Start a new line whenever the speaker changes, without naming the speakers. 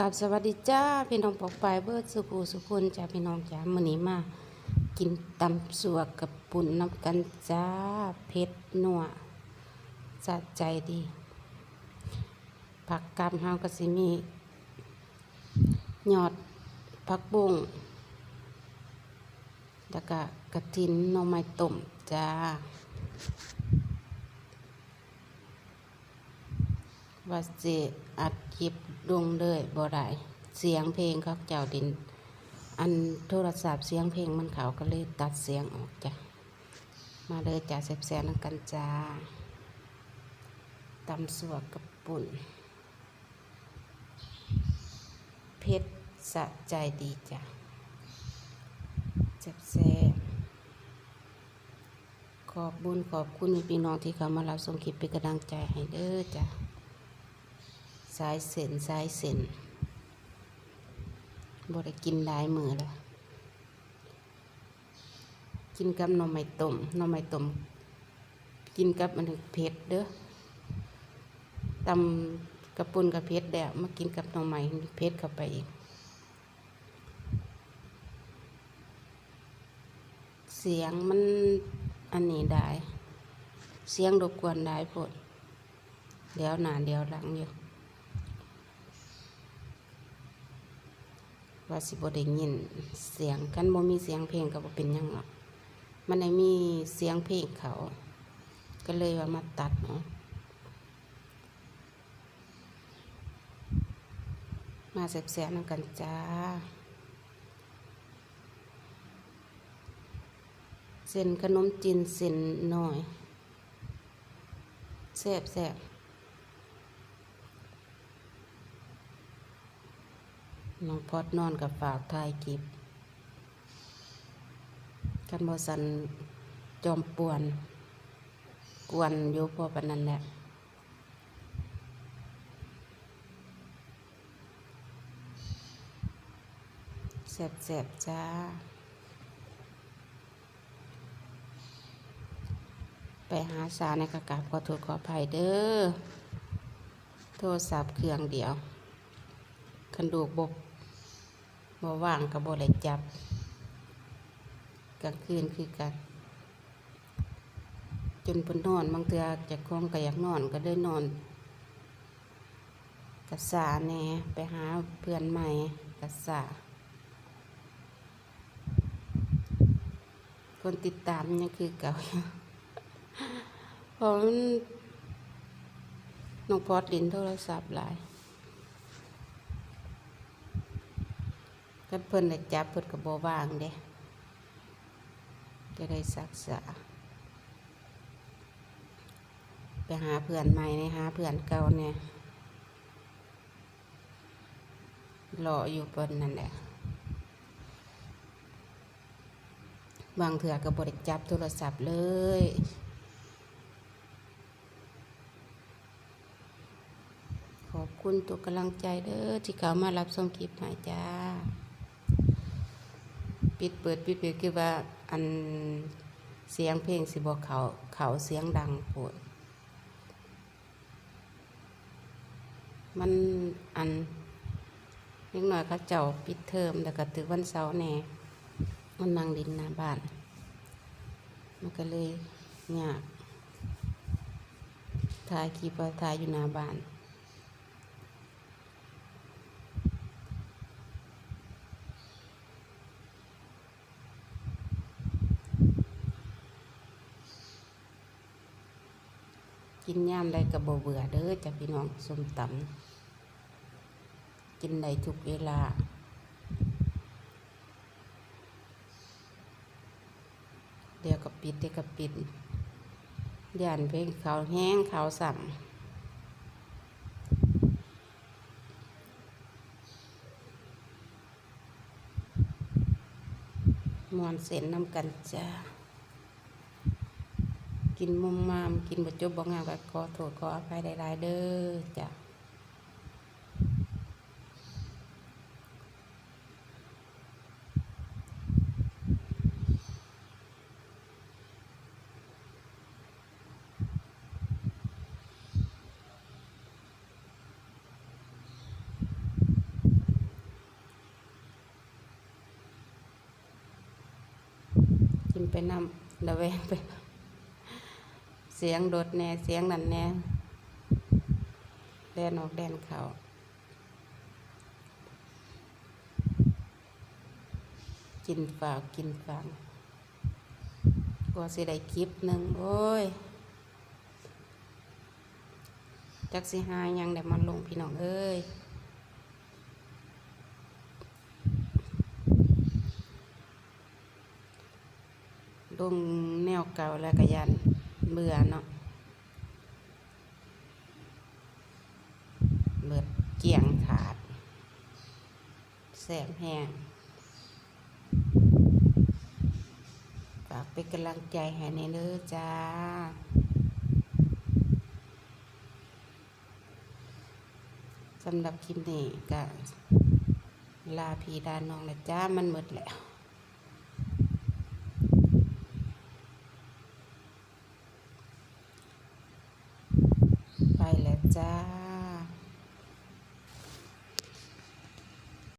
กับสวัสดีจ้าพี่น้องปอกปลายเบิดสุภูสุคนจ้าพี่น้องจ้ามื้อนี้มากินตำสัวกับปุ่นน้ำกันจ้าเผ็ดนัวสะใจดีผักกาดเฮาก็สิมียอดผักบุ้งแล้วก็กระถินน่อไม้ต้มจ้า ว่าสิอัดคลิปลงเลยบ่ได้เสียงเพลงเขาเจ้าดิน อันโทรศัพท์เสียงเพลงมันเขาก็เลยตัดเสียงออกจ้ะมาเลยจ้าแซ่บๆนกันจ้าตำสวกกับปุ่นเผ็ดสะใจดีจ้ะแซ่บๆขอบบุญขอบคุณพี่น้องที่เขามารับชมคลิปเป็นกำลังใจให้เด้อจ้ะ สายเส้นสายเส้นบ่ได้กินหลายมือแล้วกินกับน่อไม้ต้มน่อไม้ต้มกินกับมันเผ็ดเด้อตำกระปุนกับเผ็ดแล้วมากินกับน่อไม้เผ็ดเข้าไปอีกเสียงมันอันนี้ได้ เสียงรบกวนได้พดเดี๋ยวหนาเดี๋ยวหลังอยู่ ว่าสิบ่ได้ยินเสียงกันบ่มีเสียงเพลงก็บ่เป็นยังหรอกมันได้มีเสียงเพลงเขา ก็เลยว่ามาตัดเนาะมาแซ่บๆนำกันจ้า เส้นขนมจีนเส้นหน้อยแซ่บๆ น้องพอดนอนกับฝากทายกิบกันบอสันจอมป่วนกวนอยู่พอปนันแหละแสบๆจ้า ไปหาสาในกระกาบขอโทษขออภัยเด้อ โทรศัพท์เครื่องเดียวคันดูกบก บ่ว่างกับบ่ได้จับกลางคืนคือกัน จนเพิ่นนอนบางเทื่อจะคล้องก็อยากนอนก็เลยนอน กัสาแหน่ไปหาเพื่อนใหม่กัสาคนติดตามยังคือเก่าอยู่เพราะมันน้องพอดลินโทรศัพท์หลาย กันเพิ่นได้จับเพิ่นก็บ่ว่างเด้ก็ได้ศึกษาไปหาเพื่อนใหม่ในหาเพื่อนเก่าเนี่ยรออยู่เพิ่นนั่นแหละบางเถื่อก็บ่ได้จับโทรศัพท์เลยขอบคุณตัวกำลังใจเด้อที่เขามารับชมคลิปหม่อยจ้า ปิดเปิดปิดเปิดคือว่าอันเสียงเพลงสิบอกเขาเขาเสียงดังปวดมันอันเล็กหน่อยเขาเจ้าปิดเทอมแล้วก็ถือวันเสาร์แน่มันนั่งดินหน้าบ้าน มันก็เลยยากถ่ายคลิปว่าถ่ายอยู่หน้าบ้าน กินย่ามได้กับบ่เบื่อเด้อจ้ะพี่น้องส้มตำกินได้ทุกเวลาเดี๋ยวก็ปิดเดี๋ยวก็ปิดย่านเพลงเขาวแห้งเขาวสั่งมวนเส้นน้ำกันจ้า กินมุมมาม กินบดจบบ่งามก็ขอโทษขออภัยหลายๆเด้อจ้ะกินไปน้ำระแวงไป เสียงโดดแน่เสียงนั่นแน่แดนออกแดนเขากินฝากกินฟังกลัวสิได้คลิปหนึ่งโอ้ยจักสิหายังได้มาลงพี่น้องเอ้ยลงแนวเก่าแล้วก็ยัน เบื่อเนาะเบิดเกี่ยงขาด แสบแห้งฝากเป็นกำลังใจให้ในเด้อจ้าสำหรับคลิปนี้ก็ลาพีดาน้องและจ้ามันหมดแล้ว จ้า